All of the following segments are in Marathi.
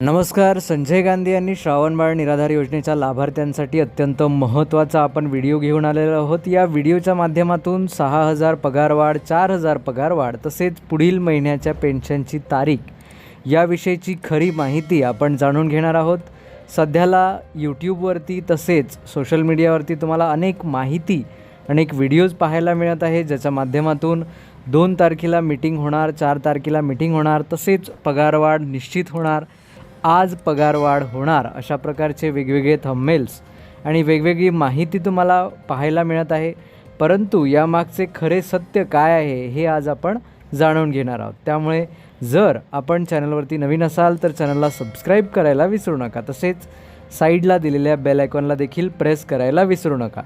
नमस्कार संजय गांधी यांनी श्रावणबाळ निराधार योजनेच्या लाभार्थ्यांसाठी अत्यंत महत्त्वाचा आपण व्हिडिओ घेऊन आलेलो आहोत. या व्हिडिओच्या माध्यमातून सहा हजार पगारवाढ चार हजार पगारवाढ तसेच पुढील महिन्याच्या पेन्शनची तारीख याविषयीची खरी माहिती आपण जाणून घेणार आहोत. सध्याला यूट्यूबवरती तसेच सोशल मीडियावरती तुम्हाला अनेक माहिती अनेक व्हिडिओज पाहायला मिळत आहे. ज्याच्या माध्यमातून दोन तारखेला मीटिंग होणार चार तारखेला मीटिंग होणार तसेच पगारवाढ निश्चित होणार. आज पगारवाढ होणार अशा प्रकारचे वेगवेगळे थंबमेल्स आणि वेगवेगळी माहिती तुम्हाला पाहायला मिळत आहे. परंतु यामागचे खरे सत्य काय आहे हे आज आपण जाणून घेणार आहोत. त्यामुळे जर आपण चॅनलवरती नवीन असाल तर चॅनलला सबस्क्राईब करायला विसरू नका. तसेच साईडला दिलेल्या बेल आयकॉनला देखील प्रेस करायला विसरू नका.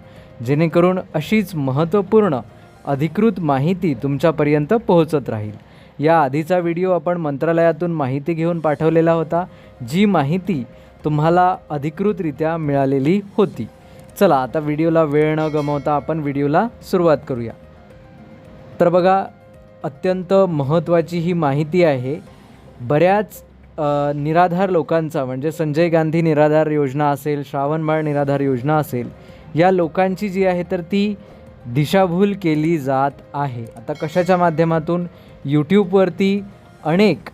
जेणेकरून अशीच महत्त्वपूर्ण अधिकृत माहिती तुमच्यापर्यंत पोहोचत राहील. या आधीचा व्हिडिओ आपण मंत्रालयातून माहिती घेऊन पाठवलेला होता जी माहिती तुम्हाला अधिकृतरित्या मिळालेली होती. चला आता व्हिडिओला वेळ न गमावता आपण व्हिडिओला सुरुवात करूया. तर बघा अत्यंत महत्त्वाची ही माहिती आहे बऱ्याच निराधार लोकांचा म्हणजे संजय गांधी निराधार योजना असेल श्रावणबाळ निराधार योजना असेल या लोकांची जी आहे तर ती दिशाभूल केली जात आहे. आता कशाच्या माध्यमातून? यूट्यूबवरती अनेक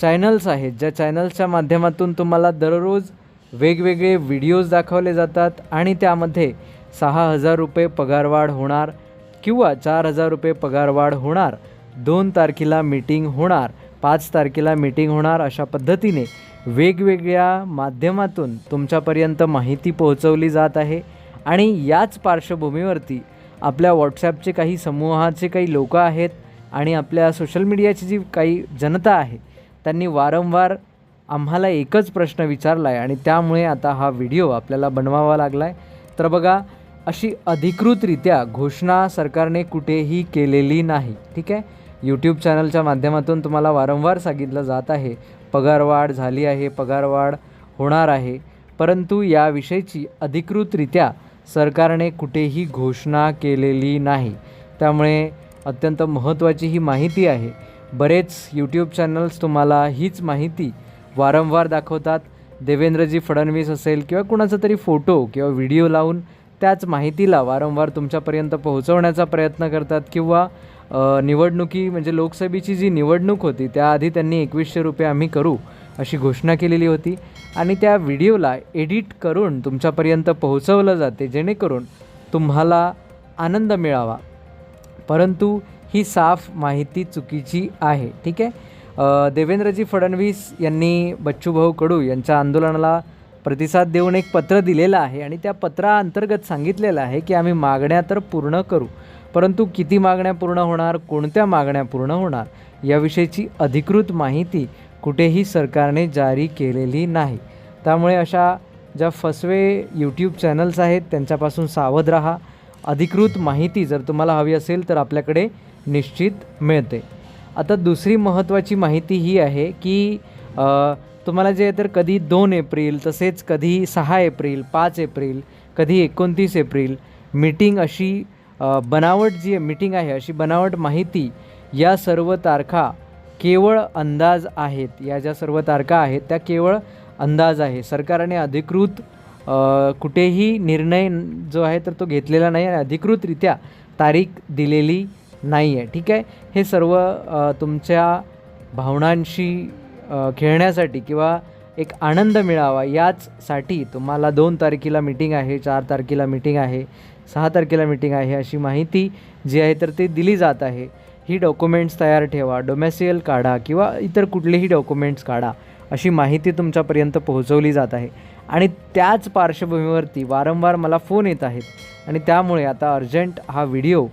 चॅनल्स आहेत ज्या चॅनल्सच्या माध्यमातून तुम्हाला दररोज वेगवेगळे व्हिडिओज दाखवले जातात आणि त्यामध्ये सहा हजार रुपये पगारवाढ होणार किंवा चार हजार रुपये पगारवाढ होणार दोन तारखेला मीटिंग होणार पाच तारखेला मीटिंग होणार अशा पद्धतीने वेगवेगळ्या माध्यमातून तुमच्यापर्यंत माहिती पोहोचवली जात आहे. आणि याच पार्श्वभूमीवरती आपल्या व्हॉट्सॲपचे काही समूहाचे काही लोक आहेत आणि आपल्या सोशल मीडियाची जी काही जनता आहे त्यांनी वारंवार आम्हाला एकच प्रश्न विचारला आहे आणि त्यामुळे आता हा व्हिडिओ आपल्याला बनवावा लागला आहे तर बघा अशी अधिकृतरित्या घोषणा सरकारने कुठेही केलेली नाही ठीक आहे? यूट्यूब चॅनलच्या माध्यमातून तुम्हाला वारंवार सांगितलं जात आहे पगारवाढ झाली आहे पगारवाढ होणार आहे. परंतु याविषयीची अधिकृतरित्या सरकारने कुठेही घोषणा केलेली नाही. त्यामुळे अत्यंत महत्त्वाची ही माहिती आहे. बरेच यूट्यूब चॅनल्स तुम्हाला हीच माहिती वारंवार दाखवतात. देवेंद्रजी फडणवीस असेल किंवा कुणाचा तरी फोटो किंवा व्हिडिओ लावून त्याच माहितीला वारंवार तुमच्यापर्यंत पोहोचवण्याचा प्रयत्न करतात किंवा निवडणुकी म्हणजे लोकसभेची जी निवडणूक होती त्याआधी त्यांनी एकवीसशे रुपये आम्ही करू अशी घोषणा केलेली होती. आणि त्या व्हिडिओला एडिट करून तुमच्यापर्यंत पोहोचवलं जाते जेणेकरून तुम्हाला आनंद मिळावा. परंतु ही साफ माहिती चुकीची आहे ठीक आहे? देवेंद्रजी फडणवीस यांनी बच्चूभाऊ कडू यांच्या आंदोलनाला प्रतिसाद देऊन एक पत्र दिलेलं आहे आणि त्या पत्राअंतर्गत सांगितलेलं आहे की आम्ही मागण्या तर पूर्ण करू परंतु किती मागण्या पूर्ण होणार कोणत्या मागण्या पूर्ण होणार याविषयीची अधिकृत माहिती कुठेही सरकारने जारी केलेली नाही. त्यामुळे अशा ज्या फसवे यूट्यूब चॅनल्स आहेत त्यांच्यापासून सावध राहा. अधिकृत माहिती जर तुम्हाला हवी असेल तर आपल्याकडे निश्चित मिळते. आता दुसरी महत्त्वाची माहिती ही आहे की तुम्हाला जे आहे तर कधी दोन एप्रिल तसेच कधी सहा एप्रिल पाच एप्रिल कधी एकोणतीस एप्रिल मीटिंग अशी बनावट जी मीटिंग आहे अशी बनावट माहिती या सर्व तारखा केवळ अंदाज आहेत. या ज्या सर्व तारखा आहेत त्या केवळ अंदाज आहे. सरकारने अधिकृत कुठेही निर्णय जो आहे तर तो घेतलेला नाही आणि अधिकृतरित्या तारीख दिलेली नाही आहे ठीक आहे? हे सर्व तुमच्या भावनांशी खेळण्यासाठी किंवा एक आनंद मिळावा याचसाठी तुम्हाला दोन तारखेला मीटिंग आहे चार तारखेला मीटिंग आहे सहा तारखेला मीटिंग आहे अशी माहिती जी आहे तर ती दिली जात आहे. ही डॉक्युमेंट्स तयार ठेवा डोमॅसियल काढा किंवा इतर कुठलेही डॉक्युमेंट्स काढा अशी माहिती तुमच्यापर्यंत पोहोचवली जात आहे. आणि त्याच पार्श्वभूमीवरती वारंवार मला फोन येत आहेत. आणि त्यामुळे आता अर्जंट हा व्हिडिओ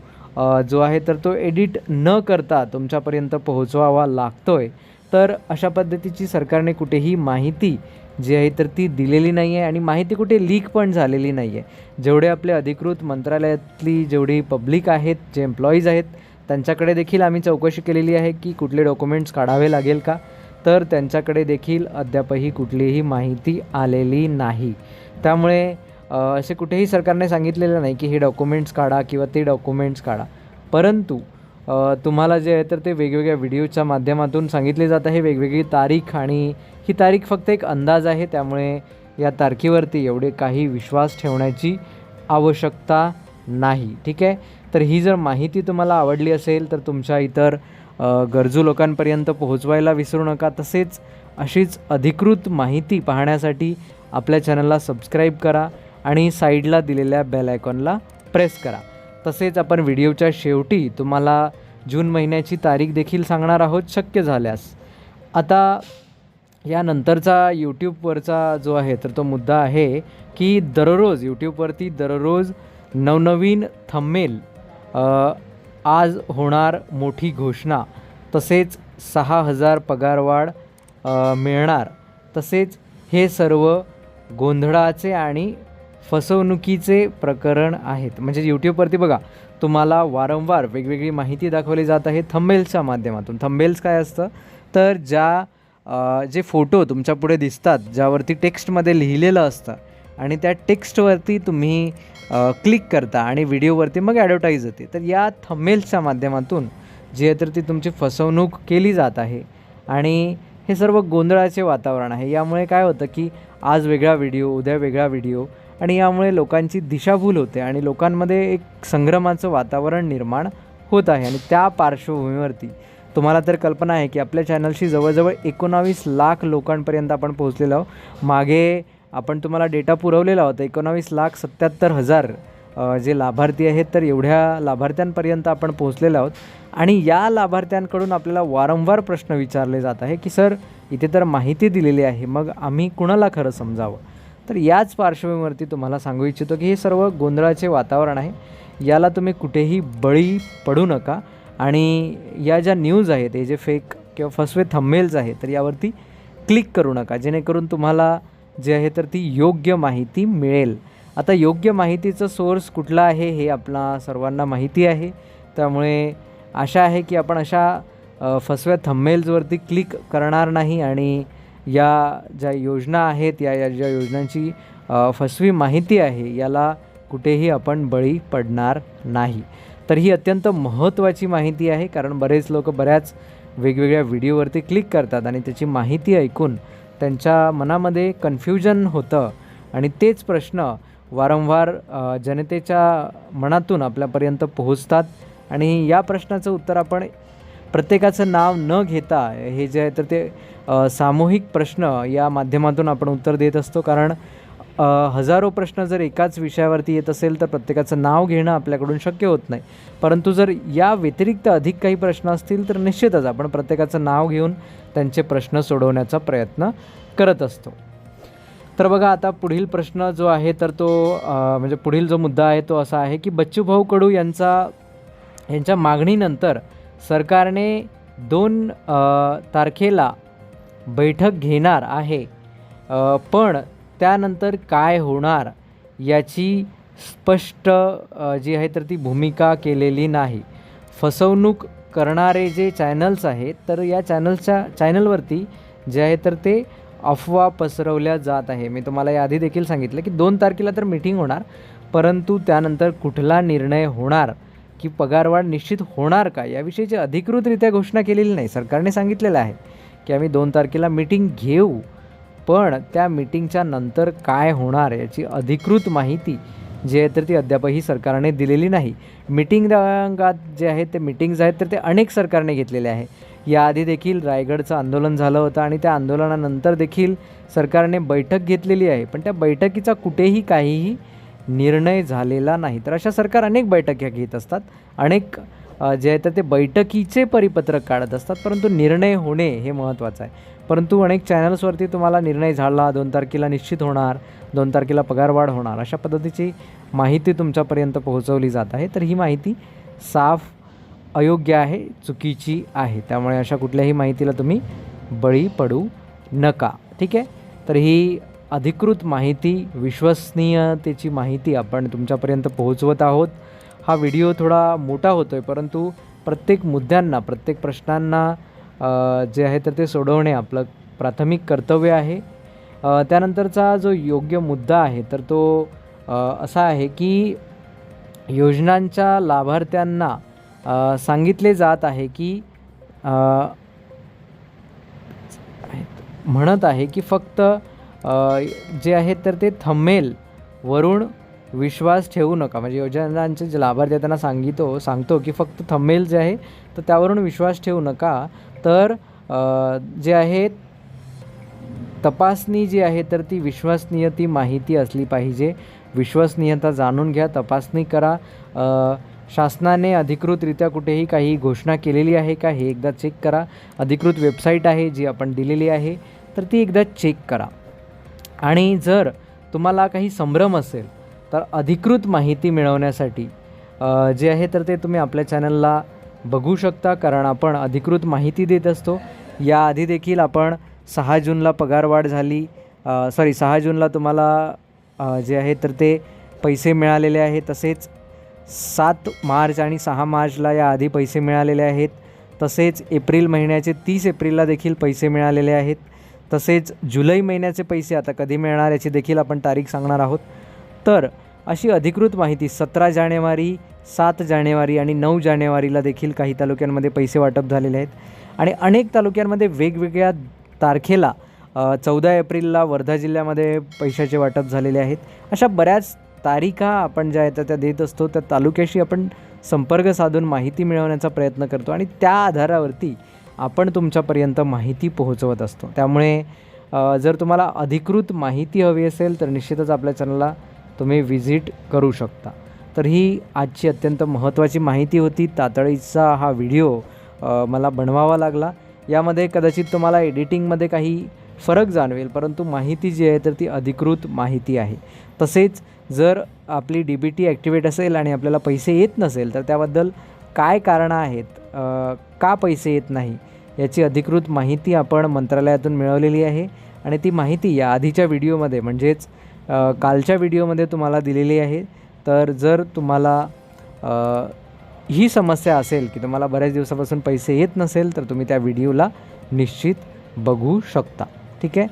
जो आहे तर तो एडिट न करता तुमच्यापर्यंत पोहोचवावा लागतो आहे तर अशा पद्धतीची सरकारने कुठेही माहिती जी आहे तर ती दिलेली नाही आहे आणि माहिती कुठे लीक पण झालेली नाही आहे जेवढे आपले अधिकृत मंत्रालयातली जेवढी पब्लिक आहेत जे एम्प्लॉईज आहेत त्यांच्याकडे देखील आम्ही चौकशी केलेली आहे की कुठले डॉक्युमेंट्स काढावे लागेल का? तर त्यांच्याकडे देखील अद्यापही कुठलीही माहिती आलेली नाही. त्यामुळे असे कुठेही सरकारने सांगितलेलं नाही की हे डॉक्युमेंट्स काढा किंवा ते डॉक्युमेंट्स काढा. परंतु तुम्हाला जे आहे तर ते वेगवेगळ्या व्हिडिओच्या माध्यमातून सांगितले जात आहे. वेगवेगळी तारीख आणि ही तारीख फक्त एक अंदाज आहे. त्यामुळे या तारखेवरती एवढे काही विश्वास ठेवण्याची आवश्यकता नाही. ठीक आहे? तर ही जर माहिती तुम्हाला आवडली असेल तर तुमच्या इतर गरजू लोकांपर्यंत पोहोचवायला विसरू नका. तसेच अशीच अधिकृत माहिती पाहण्यासाठी आपल्या चॅनलला सबस्क्राईब करा आणि साईडला दिलेल्या बेल आयकॉनला प्रेस करा. तसेच आपण व्हिडिओच्या शेवटी तुम्हाला जून महिन्याची तारीख देखील सांगणार आहोत शक्य झाल्यास. आता यानंतरचा यूट्यूबवरचा जो आहे तर तो मुद्दा आहे की दररोज यूट्यूबवरती दररोज नवनवीन थंबेल आज होणार मोठी घोषणा. तसेच सहा हजार पगारवाढ मिळणार. तसेच हे सर्व गोंधळाचे आणि फसवणुकीचे प्रकरण आहेत. म्हणजे यूट्यूबवरती बघा तुम्हाला वारंवार वेगवेगळी माहिती दाखवली जात आहे थंबेल्सच्या माध्यमातून. थंबेल्स काय असतं? तर ज्या जे फोटो तुमच्यापुढे दिसतात ज्यावरती टेक्स्टमध्ये लिहिलेलं असतं आणि त्या टेक्स्टवरती तुम्ही क्लिक करता आणि व्हिडिओवरती मग ॲडव्हर्टाईज येते तर या थमेल्सच्या माध्यमातून जी आहे तर ती तुमची फसवणूक केली जात आहे. आणि हे सर्व गोंधळाचे वातावरण आहे. यामुळे काय होतं की आज वेगळा व्हिडिओ उद्या वेगळा व्हिडिओ आणि यामुळे लोकांची दिशाभूल होते आणि लोकांमध्ये एक संग्रमाचं वातावरण निर्माण होत आहे. आणि त्या पार्श्वभूमीवरती तुम्हाला तर कल्पना आहे की आपल्या चॅनलशी जवळजवळ एकोणावीस लाख लोकांपर्यंत आपण पोहोचलेलो आहोत. मागे आपण तुम्हाला डेटा पुरवलेला होता. एकोणावीस लाख सत्याहत्तर हजार जे लाभार्थी आहेत तर एवढ्या लाभार्थ्यांपर्यंत आपण पोहोचलेलो आहोत. आणि या लाभार्थ्यांकडून आपल्याला वारंवार प्रश्न विचारले जात आहे की सर इथे तर माहिती दिलेली आहे मग आम्ही कुणाला खरं समजावं? तर याच पार्श्वभूमीवरती तुम्हाला सांगू इच्छितो की हे सर्व गोंधळाचे वातावरण आहे. याला तुम्ही कुठेही बळी पडू नका. आणि या ज्या न्यूज आहेत हे जे फेक किंवा फसवे थंबेल्स आहेत तर यावरती क्लिक करू नका. जेणेकरून तुम्हाला जे आहे तर ती योग्य माहिती मिळेल. आता योग्य माहितीचं सोर्स कुठला आहे हे आपला सर्वांना माहिती आहे. त्यामुळे आशा आहे की आपण अशा फसव्या थंबेल्सवरती क्लिक करणार नाही आणि या ज्या योजना आहेत या या ज्या योजनांची फसवी माहिती आहे याला कुठेही आपण बळी पडणार नाही. तर ही अत्यंत महत्त्वाची माहिती आहे कारण बरेच लोक बऱ्याच वेगवेगळ्या व्हिडिओवरती क्लिक करतात आणि त्याची माहिती ऐकून त्यांच्या मनामध्ये कन्फ्युजन होतं. आणि तेच प्रश्न वारंवार जनतेच्या मनातून आपल्यापर्यंत पोहोचतात. आणि या प्रश्नाचं उत्तर आपण प्रत्येकाचं नाव न घेता हे जे आहे तर ते सामूहिक प्रश्न या माध्यमातून आपण उत्तर देत असतो. कारण हजारो प्रश्न जर एकाच विषयावरती येत असेल तर प्रत्येकाचं नाव घेणं आपल्याकडून शक्य होत नाही. परंतु जर या व्यतिरिक्त अधिक काही प्रश्न असतील तर निश्चितच आपण प्रत्येकाचं नाव घेऊन त्यांचे प्रश्न सोडवण्याचा प्रयत्न करत असतो. तर बघा आता पुढील प्रश्न जो आहे तर तो म्हणजे पुढील जो मुद्दा आहे तो असा आहे की बच्चूभाऊ कडू यांचा यांच्या मागणीनंतर सरकारने दोन तारखेला बैठक घेणार आहे. पण त्यानंतर काय होणार याची स्पष्ट जी आहे तर ती भूमिका केलेली नाही. फसवणूक करणारे जे चॅनल्स आहेत तर या चॅनल्सच्या चॅनलवरती जे आहे तर ते अफवा पसरवल्या जात आहे. मी तुम्हाला याआधी देखील सांगितलं की दोन तारखेला तर मिटिंग होणार परंतु त्यानंतर कुठला निर्णय होणार की पगारवाढ निश्चित होणार का याविषयीची अधिकृतरित्या घोषणा केलेली नाही. सरकारने सांगितलेलं आहे की आम्ही दोन तारखेला मिटिंग घेऊ. पण त्या मिटिंगच्या नंतर काय होणार याची अधिकृत माहिती जी आहे तर ती अद्यापही सरकारने दिलेली नाही. मिटिंग जे आहे ते मिटिंग्ज आहेत तर ते अनेक सरकारने घेतलेले आहे. याआधी देखील रायगडचं आंदोलन झालं होतं आणि त्या आंदोलनानंतर देखील सरकारने बैठक घेतलेली आहे. पण त्या बैठकीचा कुठेही काहीही निर्णय झालेला नाही. तर अशा सरकार अनेक बैठक्या घेत असतात. अनेक जे आहे तर ते बैठकीचे परिपत्रक काढत असतात. परंतु निर्णय होणे हे महत्त्वाचं आहे. परंतु अनेक चॅनल्सवरती तुम्हाला निर्णय झाला दोन तारखेला निश्चित होणार दोन तारखेला पगारवाढ होणार अशा पद्धतीची माहिती तुमच्यापर्यंत पोहोचवली जात आहे. तर ही माहिती साफ अयोग्य आहे चुकीची आहे. त्यामुळे अशा कुठल्याही माहितीला तुम्ही बळी पडू नका. ठीक आहे? तर ही अधिकृत माहिती विश्वसनीयतेची माहिती आपण तुमच्यापर्यंत पोहोचवत आहोत. हा व्हिडिओ थोडा मोठा होतो आहे परंतु प्रत्येक मुद्द्यांना प्रत्येक प्रश्नांना जे आहे तर ते सोडवणे आपलं प्राथमिक कर्तव्य आहे. त्यानंतरचा जो योग्य मुद्दा आहे तर तो असा आहे की योजनांच्या लाभार्थ्यांना सांगितले जात आहे की म्हणत आहे की फक्त जे आहेत तर ते थंबेल वरून विश्वास ठेवू नका. म्हणजे योजनांचे जे लाभार्थी त्यांना सांगितो सांगतो की फक्त थंबेल जे आहे तर त्यावरून विश्वास ठेवू नका. तर जे आहे तपासणी जी आहे तर ती विश्वसनीय ती माहिती असली पाहिजे. विश्वसनीयता जाणून घ्या तपासणी करा. शासनाने अधिकृतरित्या कुठेही काही घोषणा केलेली आहे का हे एकदा चेक करा. अधिकृत वेबसाईट आहे जी आपण दिलेली आहे तर ती एकदा चेक करा. आणि जर तुम्हाला काही संभ्रम असेल तर अधिकृत माहिती मिळवण्यासाठी जे आहे तर ते तुम्ही आपल्या चॅनलला बघू शकता कारण आपण अधिकृत माहिती देत असतो. याआधी देखील आपण सहा जूनला पगारवाढ झाली. सॉरी सहा जूनला तुम्हाला जे आहे तर ते पैसे मिळालेले आहे तसेच सात मार्च आणि सहा मार्चला याआधी पैसे मिळालेले आहेत. तसेच एप्रिल महिन्याचे तीस एप्रिलला देखील पैसे मिळालेले आहेत. तसेच जुलै महिन्याचे पैसे आता कधी मिळणार याची देखील आपण तारीख सांगणार आहोत. तर अशी अधिकृत माहिती सतरा जानेवारी सात जानेवारी आणि नऊ जानेवारीला देखील काही तालुक्यांमध्ये पैसे वाटप झालेले आहेत. आणि अनेक तालुक्यांमध्ये वेगवेगळ्या तारखेला चौदा एप्रिलला वर्धा जिल्ह्यामध्ये पैशाचे वाटप झालेले आहेत. अशा बऱ्याच तारीखा आपण ज्या आहेत त्या देत असतो. त्या तालुक्याशी आपण संपर्क साधून माहिती मिळवण्याचा प्रयत्न करतो आणि त्या आधारावरती आपण तुमच्यापर्यंत माहिती पोहोचवत असतो. त्यामुळे जर तुम्हाला अधिकृत माहिती हवी असेल तर निश्चितच आपल्या चॅनलला तुम्ही व्हिजिट करू शकता. तर ही आजची अत्यंत महत्त्वाची माहिती होती. तातडीचा हा व्हिडिओ मला बनवावा लागला. यामध्ये कदाचित तुम्हाला एडिटिंगमध्ये काही फरक जाणवेल परंतु माहिती जी आहे तर ती अधिकृत माहिती आहे. तसेच जर आपली डी बी टी ॲक्टिवेट असेल आणि आपल्याला पैसे येत नसेल तर त्याबद्दल काय कारणं आहेत का पैसे येत नाही याची अधिकृत माहिती आपण मंत्रालयातून मिळवलेली आहे. आणि ती माहिती या आधीच्या व्हिडिओमध्ये म्हणजेच कालच्या व्हिडिओमध्ये तुम्हाला दिलेली आहे. तर जर तुम्हाला ही समस्या असेल की तुम्हाला बऱ्याच दिवसापासून पैसे येत नसेल तर तुम्ही त्या व्हिडिओला निश्चित बघू शकता. ठीक आहे?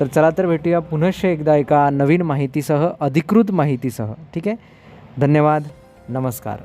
तर चला तर भेटूया पुनश्च एकदा एका नवीन माहितीसह अधिकृत माहितीसह. ठीक आहे? धन्यवाद. नमस्कार.